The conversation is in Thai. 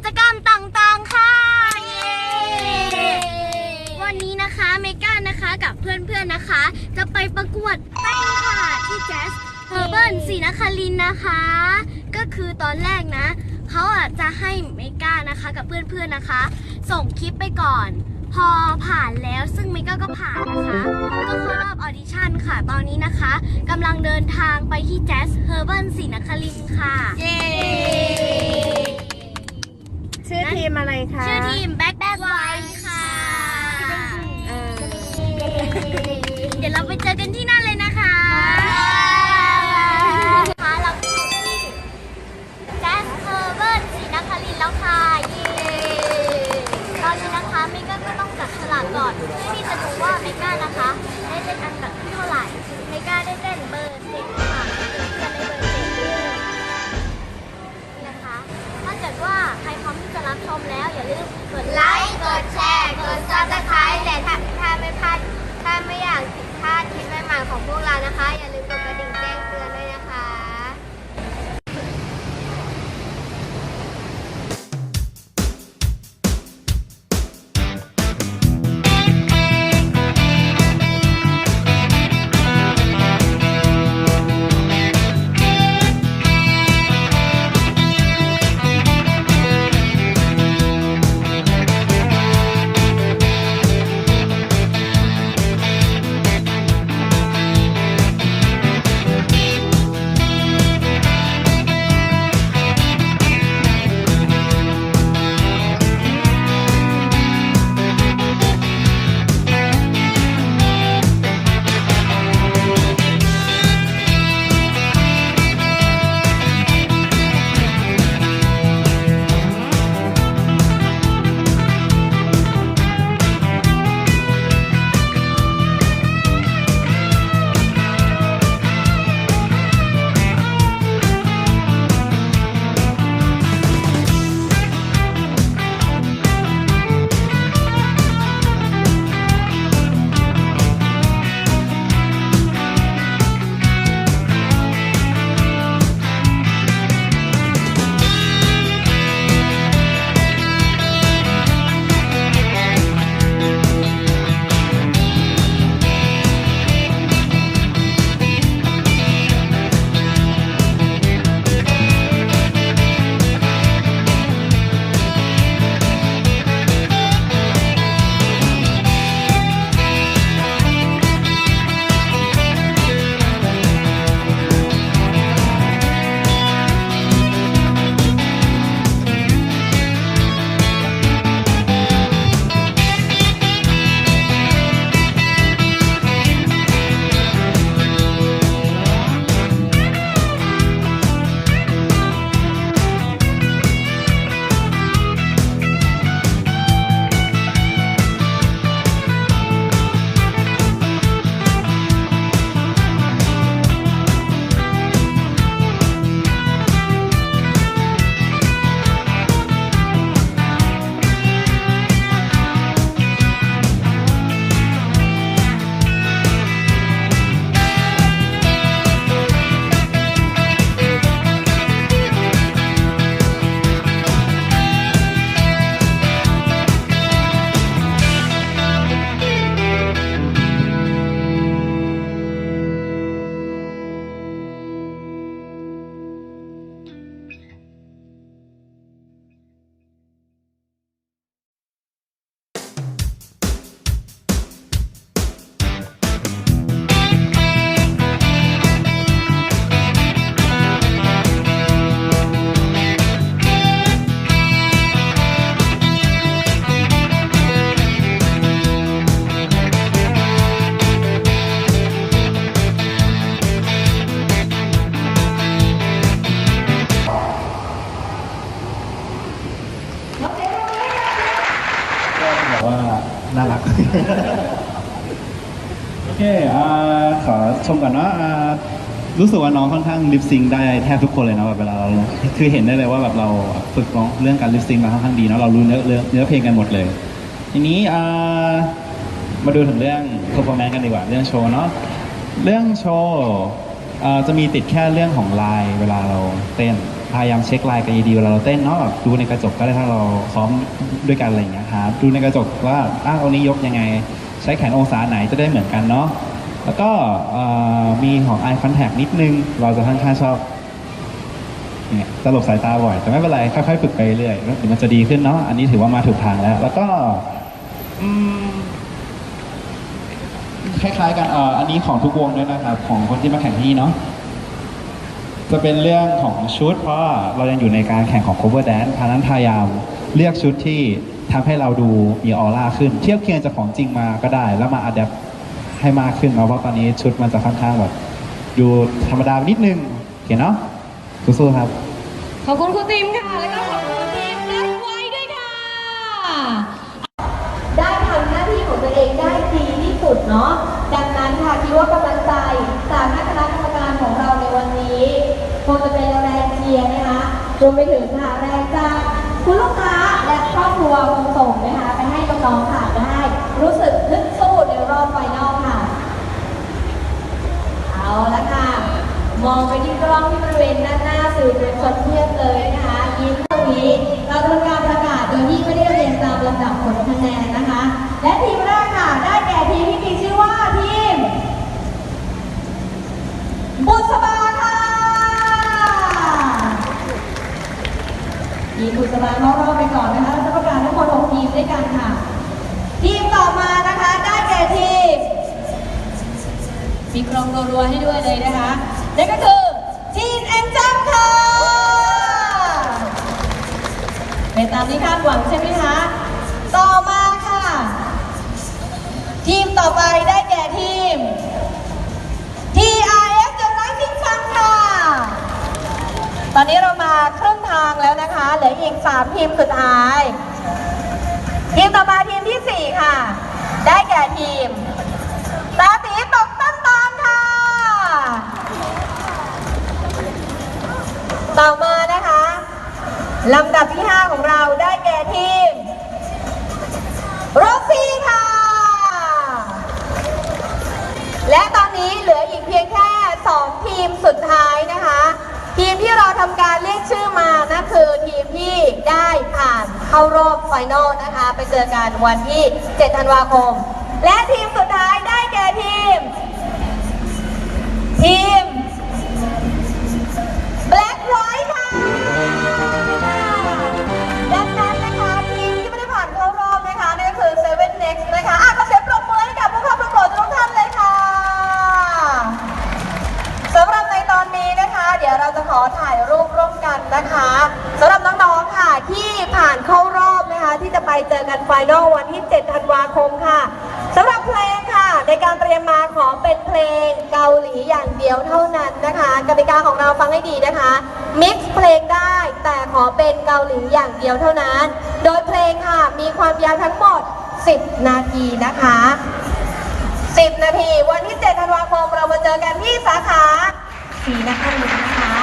กิจกรรมต่างๆ ค่ะ วันนี้นะคะเมก้านะคะกับเพื่อนๆนะคะ จะไปประกวดเต้นค่ะที่แจสเฮอร์เบิร์นศรีนครินทร์นะคะ ก็คือตอนแรกนะ เขาอจะให้เมก้านะคะกับเพื่อนๆนะคะ ส่งคลิปไปก่อน พอผ่านแล้วซึ่งเมก้าก็ผ่านนะคะ ก็เข้ารอบออดิชั่นค่ะ ตอนนี้นะคะกำลังเดินทางไปที่แจสเฮอร์เบิร์นศรีนค ที ว่าใครพร้อมที่จะรับชมแล้วอย่าลืมกดไลค์ กดแชร์ กดซับสไครต์แต่ถ้าถ้าไม่พลาดถ้าไม่อยากพลาดคลิปใหม่ๆของพวกเรานะคะ อย่าลืมกดกระดิ่งแจ้ง โอเคอ่าขอชมก่อนเนาะอ่ารู้สึกว่าน้องค่อนข้างลิปซิงได้แทบทุกคนเลยนะแบบเวลาเราคือเห็นได้เลยว่าแบบเราฝึกร้องเรื่องการลิปซิงมาค่อนข้างดีเนาะเรารู้เนื้อเนื้อเนื้อเพลงกันหมดเลย ทีนี้อ่ามาดูถึงเรื่อง performance กันดีกว่าเรื่องโชว์เนาะเรื่องโชว์จะมีติดแค่เรื่องของลายเวลาเราเต้น พยายามเช็คลายกันดีๆเวลาเราเต้นเนาะแบบดูในกระจกก็ได้ถ้าเราซ้อมด้วยกันอะไรอย่างเงี้ยครับดูในกระจกว่าอ้าวตรงนี้ยกยังไง ใช้แขนองศาไหนจะได้เหมือนกันเนาะแล้วก็มีของ eye contact นิดนึง เราจะค่อนข้างชอบเนี่ยตลบสายตาบ่อย แต่ไม่เป็นไรค่อยๆฝึกไปเรื่อยเดี๋ยวมันจะดีขึ้นเนาะอันนี้ถือว่ามาถูกทางแล้ว แล้วก็คล้ายๆกันอ,อันนี้ของทุกวงด้วยนะครับ ของคนที่มาแข่งที่เนาะ จะเป็นเรื่องของชุด เพราะว่าเรายังอยู่ในการแข่งของ cover dance ทางนั้นพยายามเลือกชุดที่ทำให้เราดูมีออร่าขึ้น เทียบเคียงจากของจริงมาก็ได้ แล้วมาอัดแอปให้มากขึ้นเนาะเพราะตอนนี้ชุดมันจะค่อนข้างแบบดูธรรมดาไปนิดนึงโอเคเนาะสู้ๆครับ ขอบคุณครูติมค่ะ แล้วก็ขอบคุณทีมแบ็คไวด้วยค่ะ ได้ทำหน้าที่ของตัวเองได้ดีที่สุดเนาะ รวมไปถึงค่ะแรงจากคุณลูกค้าและครอบครัวคงส่งนะคะ ไปให้น้องๆค่ะได้ รู้สึกนึกสู้ในรอบไฟนอลค่ะ เอาละค่ะ มองไปที่กล้องที่บริเวณด้านหน้าสื่อมวลชนเพียบเลยนะคะยิ้มตรงนี้เราทำการประกาศโดยที่ไม่ได้เรียงตามลำดับผลคะแนนนะคะ และทีมแรกค่ะ ได้แก่ทีมที่มีชื่อว่าทีม บุษบาค่ะ ทีมบุษบาเข้ารอบไป ก่อนนะคะเราจะประกาศทั้งหมด6ทีมด้วยกันค่ะ ทีมต่อมานะคะได้แก่ทีมมีกรองรัวๆให้ด้วยเลยนะคะนั่นก็คือจีนแอนจัมค่ะเป็นตามที่คาดหวังใช่ไหมคะ ต่อมาค่ะ ทีมต่อไปได้แก่ทีม TRF จำนักชิงชังค่ะ ตอนนี้เรามาครึ่งางแล้วนะคะเหลืออีก3ทีมสุดท้ายทีมต่อมาทีมที่4ค่ะ ได้แก่ทีมตาตีตกต้นตาลค่ะ ต่อมานะคะลำดับที่5ของเราได้แก่ทีมโรซี่ค่ะ และตอนนี้เหลืออีกเพียงแค่2ทีมสุดท้ายนะคะ ทีมที่เราทำการเรียกชื่อมานะคือทีมที่ได้ผ่านเข้ารอบไฟนอลนะคะ ไปเจอกันวันที่ 7 ธันวาคม และทีมสุดท้ายได้ ดี๋ยวเราจะขอถ่ายรูปร่วมกันนะคะสำหรับน้องๆค่ะที่ผ่านเข้ารอบนะคะ ที่จะไปเจอกันไฟนอลวันที่ 7 ธันวาคมค่ะสำหรับเพลงค่ะ ในการเตรียมมาขอเป็นเพลงเกาหลีอย่างเดียวเท่านั้นนะคะกติกาของเราฟังให้ดีนะคะมิกซ์เพลงได้แต่ขอเป็นเกาหลีอย่างเดียวเท่านั้น โดยเพลงค่ะมีความยาวทั้งหมด 10 นาทีนะคะ 10 นาที วันที่ 7 ธันวาคมเรามาเจอกันที่สาขา สีนะคะนะคะ